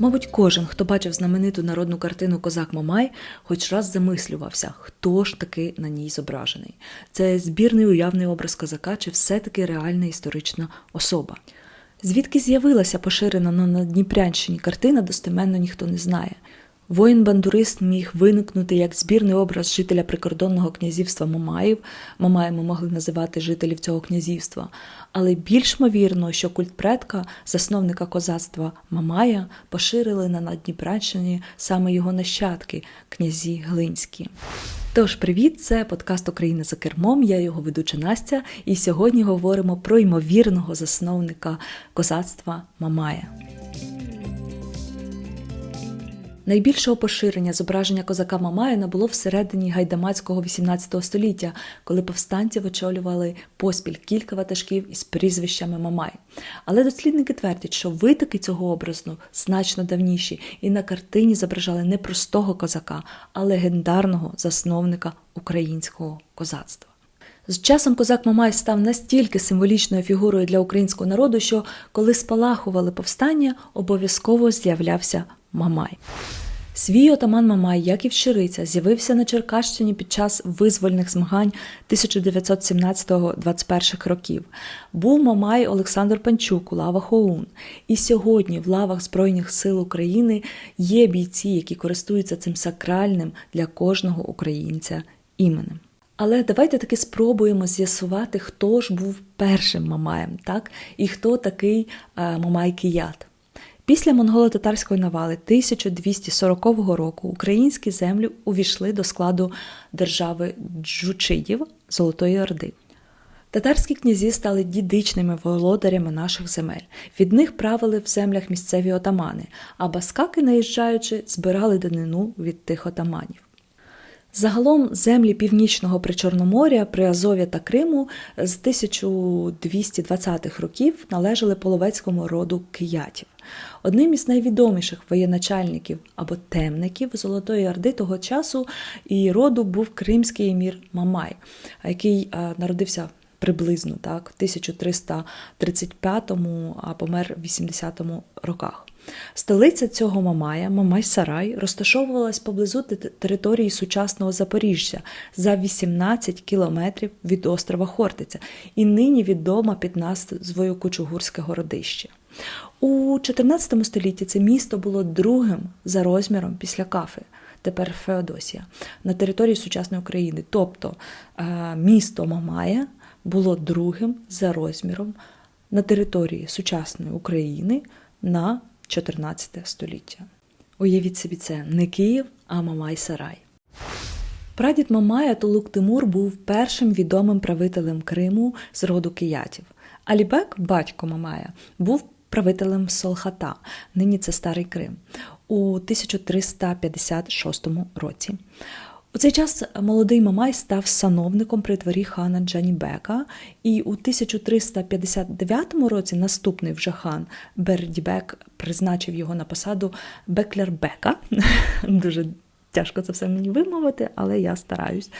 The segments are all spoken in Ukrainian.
Мабуть, кожен, хто бачив знамениту народну картину Козак Мамай, хоч раз замислювався, хто ж таки на ній зображений. Це збірний уявний образ козака чи все-таки реальна історична особа. Звідки з'явилася поширена на Надніпрянщині картина, достеменно ніхто не знає. Воїн-бандурист міг виникнути як збірний образ жителя прикордонного князівства Мамаїв, Мамаї ми могли називати жителів цього князівства, але більш ймовірно, що культ предка, засновника козацтва Мамая, поширили на Надніпрянщині саме його нащадки, князі Глинські. Тож, привіт, це подкаст Україна за кермом. Я його ведуча Настя, і сьогодні говоримо про ймовірного засновника козацтва Мамая. Найбільшого поширення зображення козака Мамая набуло всередині гайдамацького XVIII століття, коли повстанців очолювали поспіль кілька ватажків із прізвищами Мамай. Але дослідники твердять, що витоки цього образу значно давніші, і на картині зображали не простого козака, а легендарного засновника українського козацтва. З часом козак Мамай став настільки символічною фігурою для українського народу, що коли спалахували повстання, обов'язково з'являвся Мамай. Свій отаман Мамай, як і Вщириця, з'явився на Черкащині під час визвольних змагань 1917-21 років. Був Мамай Олександр Панчук у лавах ОУН. І сьогодні в лавах Збройних сил України є бійці, які користуються цим сакральним для кожного українця іменем. Але давайте таки спробуємо з'ясувати, хто ж був першим Мамаєм, так? І хто такий е, Мамай Кият. Після монголо-татарської навали 1240 року українські землі увійшли до складу держави Джучидів Золотої Орди. Татарські князі стали дідичними володарями наших земель. Від них правили в землях місцеві отамани, а баскаки, наїжджаючи, збирали данину від тих отаманів. Загалом землі північного Причорноморя, Приазов'я та Криму з 1220-х років належали половецькому роду киятів. Одним із найвідоміших воєначальників або темників Золотої Орди того часу і роду був кримський емір Мамай, який народився приблизно так, в 1335-му, а помер в 80-му роках. Столиця цього Мамая, Мамай-Сарай, розташовувалась поблизу території сучасного Запоріжжя за 18 кілометрів від острова Хортиця і нині відома під назвою Кучугурське городище. У 14 столітті це місто було другим за розміром після Кафи, тепер Феодосія, на території сучасної України. Тобто е, місто Мамая було другим за розміром на території сучасної України на 14 століття. Уявіть собі, це не Київ, а Мамай-Сарай. Прадід Мамая Толук Тимур був першим відомим правителем Криму з роду киятів. Алібек, батько Мамая, був правителем Солхата, нині це Старий Крим, у 1356 році. У цей час молодий Мамай став сановником при дворі хана Джанібека, і у 1359 році наступний вже хан Бердібек призначив його на посаду Беклербека. Дуже Тяжко це все мені вимовити, але я стараюсь.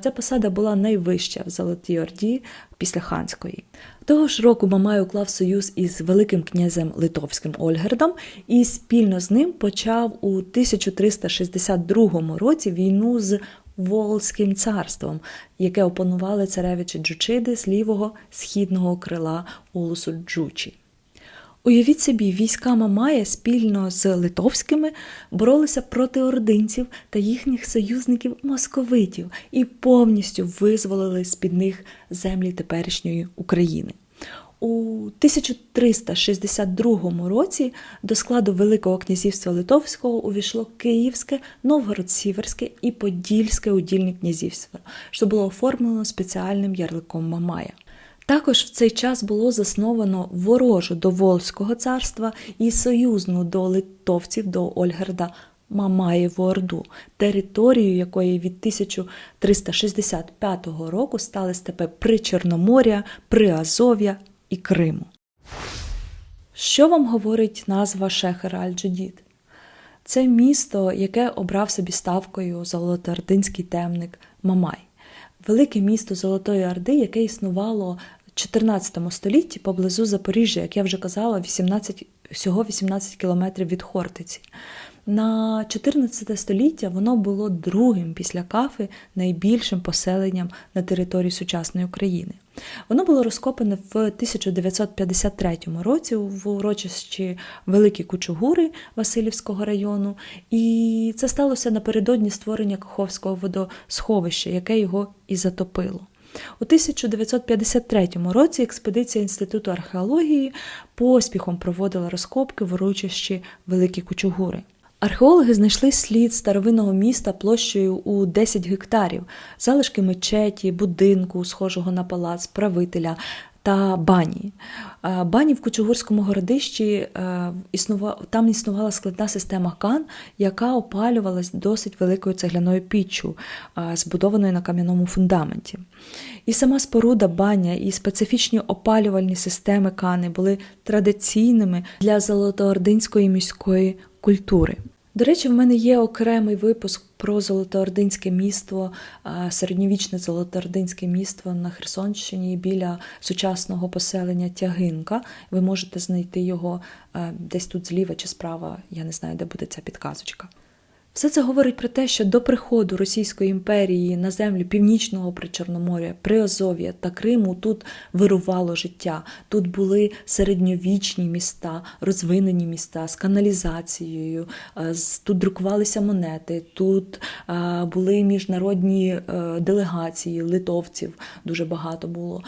Ця посада була найвища в Золотій Орді після ханської. Того ж року Мамай уклав союз із Великим князем Литовським Ольгердом і спільно з ним почав у 1362 році війну з Волзьким царством, яке опанували царевичі Джучиди з лівого східного крила Улусу Джучі. Уявіть собі, війська Мамая спільно з литовськими боролися проти ординців та їхніх союзників московитів і повністю визволили з під них землі теперішньої України. У 1362 році до складу Великого князівства Литовського увійшло Київське, Новгород-Сіверське і Подільське удільне князівство, що було оформлено спеціальним ярликом Мамая. Також в цей час було засновано ворожу до Волзького царства і союзну до литовців до Ольгерда Мамаєву Орду, територію якої від 1365 року стали степи Причорноморя, Приазов'я і Криму. Що вам говорить назва Шехера Аль-Джадід? Це місто, яке обрав собі ставкою золотоординський темник Мамай. Велике місто Золотої Орди, яке існувало 14 столітті поблизу Запоріжжя, як я вже казала, 18 всього 18 кілометрів від Хортиці. На 14 століття воно було другим після Кафи найбільшим поселенням на території сучасної України. Воно було розкопане в 1953 році в урочищі Великі Кучугури Васильівського району, і це сталося напередодні створення Каховського водосховища, яке його і затопило. У 1953 році експедиція Інституту археології поспіхом проводила розкопки в урочищі Великі Кучугури. Археологи знайшли слід старовинного міста площею у 10 гектарів, залишки мечеті, будинку, схожого на палац, правителя та бані. Е, Бані в Кучугурському городищі е, там існувала складна система кан, яка опалювалась досить великою цегляною піччю, е, збудованою на кам'яному фундаменті. І сама споруда баня, і специфічні опалювальні системи кани були традиційними для золотоординської міської культури. До речі, в мене є окремий випуск про Золотоординське місто, е, середньовічне Золотоординське місто на Херсонщині біля сучасного поселення Тягинка. Ви можете знайти його е, десь тут зліва чи справа, я не знаю, де буде ця підказочка. Все це говорить про те, що до приходу Російської імперії на землю Північного Причорноморя, Приазов'я та Криму тут вирувало життя. Тут були середньовічні міста, розвинені міста з каналізацією, е, тут друкувалися монети, тут е, були міжнародні е, делегації литовців, дуже багато було.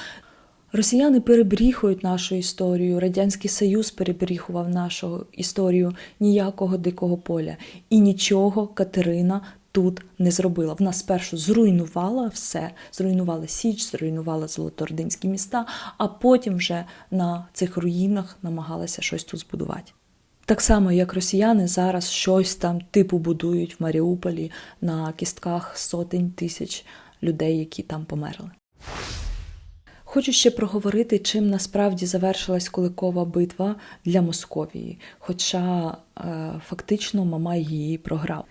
Росіяни перебріхують нашу історію, Радянський Союз перебріхував нашу історію ніякого дикого поля. І нічого Катерина тут не зробила. Вона спершу зруйнувала все, зруйнувала Січ, зруйнувала золотоординські міста, а потім вже на цих руїнах намагалася щось тут збудувати. Так само, як росіяни зараз щось там типу будують в Маріуполі на кістках сотень тисяч людей, які там померли. Хочу ще проговорити, чим насправді завершилась Куликова битва для Московії, хоча е, фактично Мамай її програв.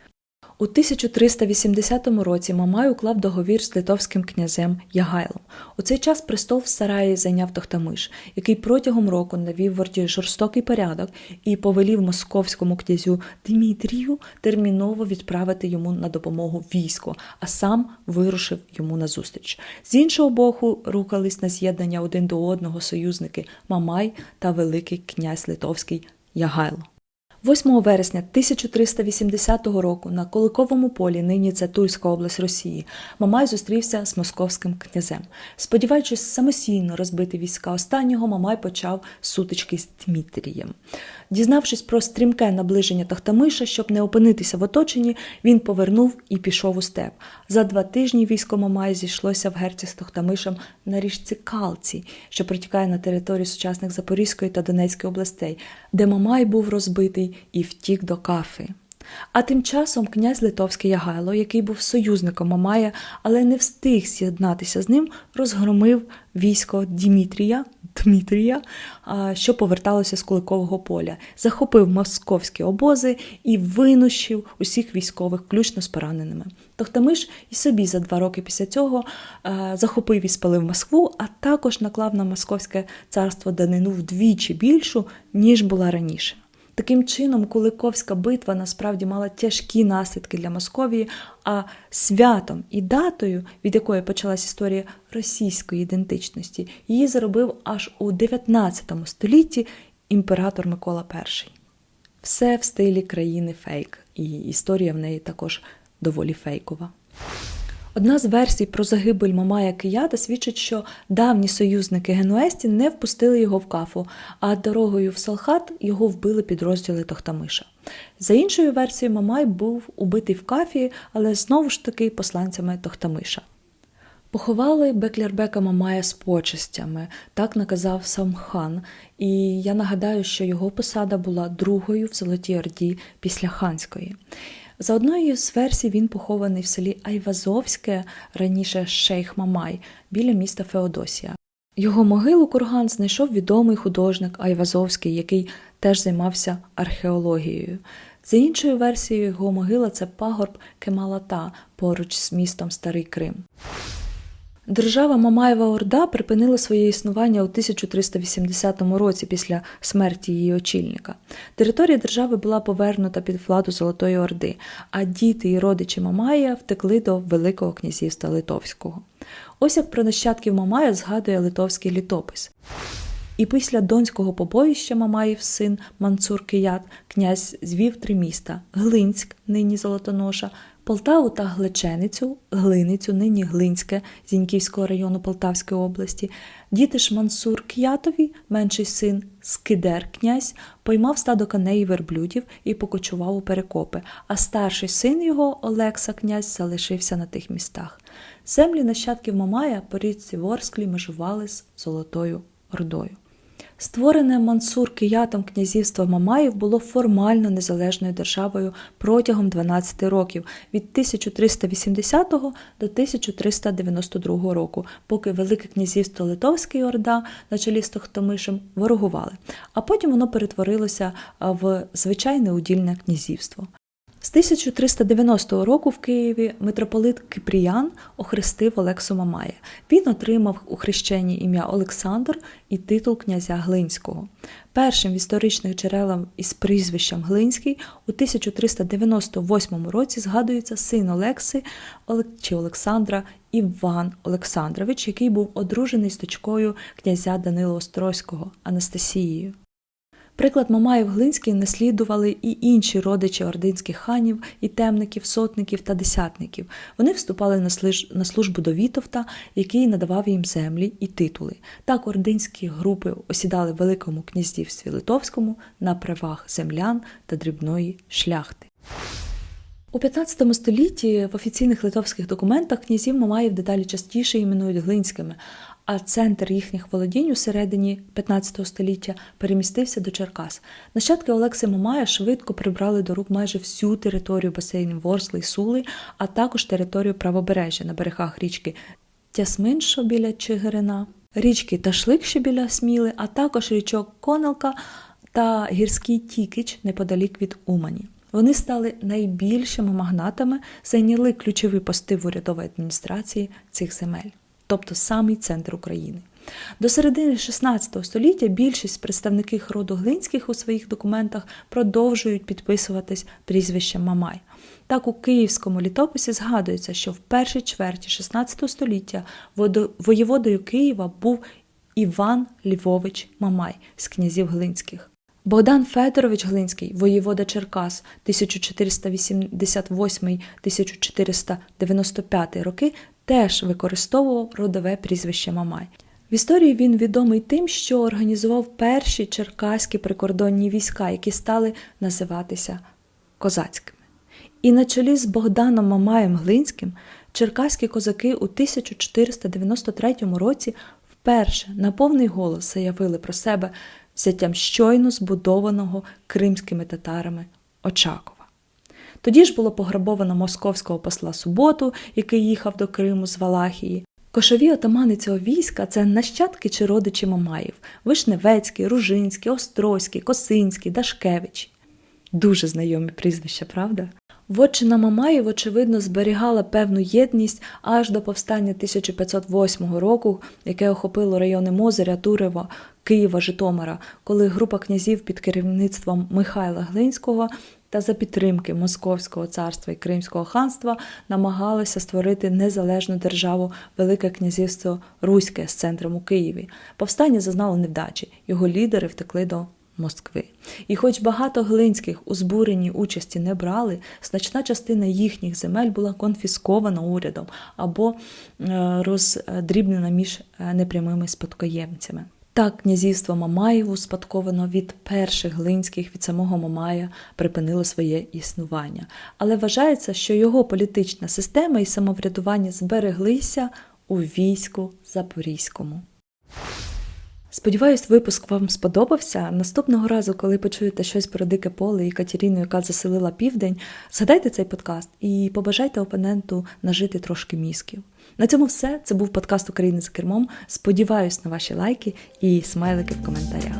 У 1380 році Мамай уклав договір з литовським князем Ягайлом. У цей час престол в Сараї зайняв Тохтамиш, який протягом року навів в Орді жорстокий порядок і повелів московському князю Дмитрію терміново відправити йому на допомогу військо, а сам вирушив йому назустріч. З іншого боку, рухались на з'єднання один до одного союзники Мамай та Великий князь Литовський Ягайло. 8 вересня 1380 року на Куликовому полі, нині це Тульська область Росії, Мамай зустрівся з московським князем. Сподіваючись самостійно розбити війська останнього, Мамай почав сутички з Дмитрієм. Дізнавшись про стрімке наближення Тахтамиша, щоб не опинитися в оточенні, він повернув і пішов у степ. За два тижні військо Мамая зійшлося в герці з Тохтамишем на річці Калці, що протікає на території сучасних Запорізької та Донецької областей, де Мамай був розбитий і втік до Кафи. А тим часом князь Литовський Ягайло, який був союзником Мамая, але не встиг з'єднатися з ним, розгромив військо Дмитрія, Дмитрія, що поверталося з Куликового поля, захопив московські обози і винищив усіх військових, включно з пораненими. Тохтамиш і собі за два роки після цього захопив і спалив Москву, а також наклав на московське царство данину вдвічі більшу, ніж була раніше. Таким чином, Куликовська битва насправді мала тяжкі наслідки для Московії, а святом і датою, від якої почалась історія російської ідентичності, її заробив аж у 19 столітті імператор Микола І. Все в стилі країни фейк, і історія в неї також доволі фейкова. Одна з версій про загибель Мамая Кияда свідчить, що давні союзники Генуесті не впустили його в кафу, а дорогою в Салхат його вбили підрозділи Тохтамиша. За іншою версією, Мамай був убитий в кафі, але знову ж таки посланцями Тохтамиша. Поховали Беклербека Мамая з почестями, так наказав сам хан. І я нагадаю, що його посада була другою в Золотій Орді після ханської. За одною з версій він похований в селі Айвазовське, раніше Шейх Мамай, біля міста Феодосія. Його могилу курган знайшов відомий художник Айвазовський, який теж займався археологією. За іншою версією, його могила це пагорб Кемалата поруч з містом Старий Крим. Держава Мамаєва Орда припинила своє існування у 1380 році після смерті її очільника. Територія держави була повернута під владу Золотої Орди, а діти і родичі Мамая втекли до Великого князівства Литовського. Ось як про нащадків Мамая згадує литовський літопис. І після донського побоїща Мамаїв син Мансур Кият, князь звів три міста Глинськ, нині Золотоноша, Полтаву та Глеченицю, Глиницю, нині Глинське Зіньківського району Полтавської області. Діти ж Мансур Киятові, менший син Скидер князь, поймав стадо коней верблюдів і покочував у перекопи, а старший син його, Олекса князь, залишився на тих містах. Землі нащадків Мамая по річці Ворсклі межували з Золотою Ордою. Створене Мансур Киятом князівство Мамаїв було формально незалежною державою протягом 12 років від 1380 до 1392 року, поки Велике князівство Литовське і Орда на чолі з Тохтамишем ворогували, а потім воно перетворилося в звичайне удільне князівство. З 1390 року в Києві митрополит Кипріян охрестив Олексу Мамая. Він отримав у хрещенні ім'я Олександр і титул князя Глинського. Першим в історичних джерелах із прізвищем Глинський у 1398 році згадується син Олекси Оле- чи Олександра Іван Олександрович, який був одружений з дочкою князя Данила Острозького Анастасією. Приклад Мамаїв Глинський наслідували і інші родичі ординських ханів, і темників, сотників та десятників. Вони вступали на службу до Вітовта, який надавав їм землі і титули. Так ординські групи осідали в Великому князівстві Литовському на правах землян та дрібної шляхти. У 15 столітті в офіційних литовських документах князів Мамаїв дедалі частіше іменують глинськими, а центр їхніх володінь у середині 15 століття перемістився до Черкас. Нащадки Олекси Мамая швидко прибрали до рук майже всю територію басейнів Ворсли й Сули, а також територію правобережжя на берегах річки Тясмин, що біля Чигирина, річки Ташлик, що біля Сміли, а також річок Конелка та гірський Тікич неподалік від Умані. Вони стали найбільшими магнатами, зайняли ключові пости в урядовій адміністрації цих земель, тобто самий центр України. До середини XVI століття більшість представників роду Глинських у своїх документах продовжують підписуватись прізвищем Мамай. Так у київському літописі згадується, що в першій чверті XVI століття воєводою Києва був Іван Львович Мамай з князів Глинських. Богдан Федорович Глинський, воєвода Черкас 1488-1495 роки, теж використовував родове прізвище Мамай. В історії він відомий тим, що організував перші черкаські прикордонні війська, які стали називатися козацькими. І на чолі з Богданом Мамаєм Глинським черкаські козаки у 1493 році вперше на повний голос заявили про себе взяттям щойно збудованого кримськими татарами Очакова. Тоді ж було пограбовано московського посла Суботу, який їхав до Криму з Валахії. Кошові отамани цього війська це нащадки чи родичі Мамаїв Вишневецький, Ружинський, Острозький, Косинський, Дашкевич. Дуже знайомі прізвища, правда? Вотчина Мамаїв, очевидно, зберігала певну єдність аж до повстання 1508 року, яке охопило райони Мозиря, Турева, Києва, Житомира, коли група князів під керівництвом Михайла Глинського та за підтримки Московського царства і Кримського ханства намагалися створити незалежну державу Велике князівство Руське з центром у Києві. Повстання зазнало невдачі. Його лідери втекли до Москви. І хоч багато глинських у збуренні участі не брали, значна частина їхніх земель була конфіскована урядом або е, роздрібнена між е, непрямими спадкоємцями. Так, князівство Мамаєву, спадковано від перших глинських від самого Мамая, припинило своє існування. Але вважається, що його політична система і самоврядування збереглися у війську Запорізькому. Сподіваюсь, випуск вам сподобався. Наступного разу, коли почуєте щось про дике поле і Катерину, яка заселила південь, згадайте цей подкаст і побажайте опоненту нажити трошки мізків. На цьому все. Це був подкаст України за кермом. Сподіваюсь на ваші лайки і смайлики в коментарях.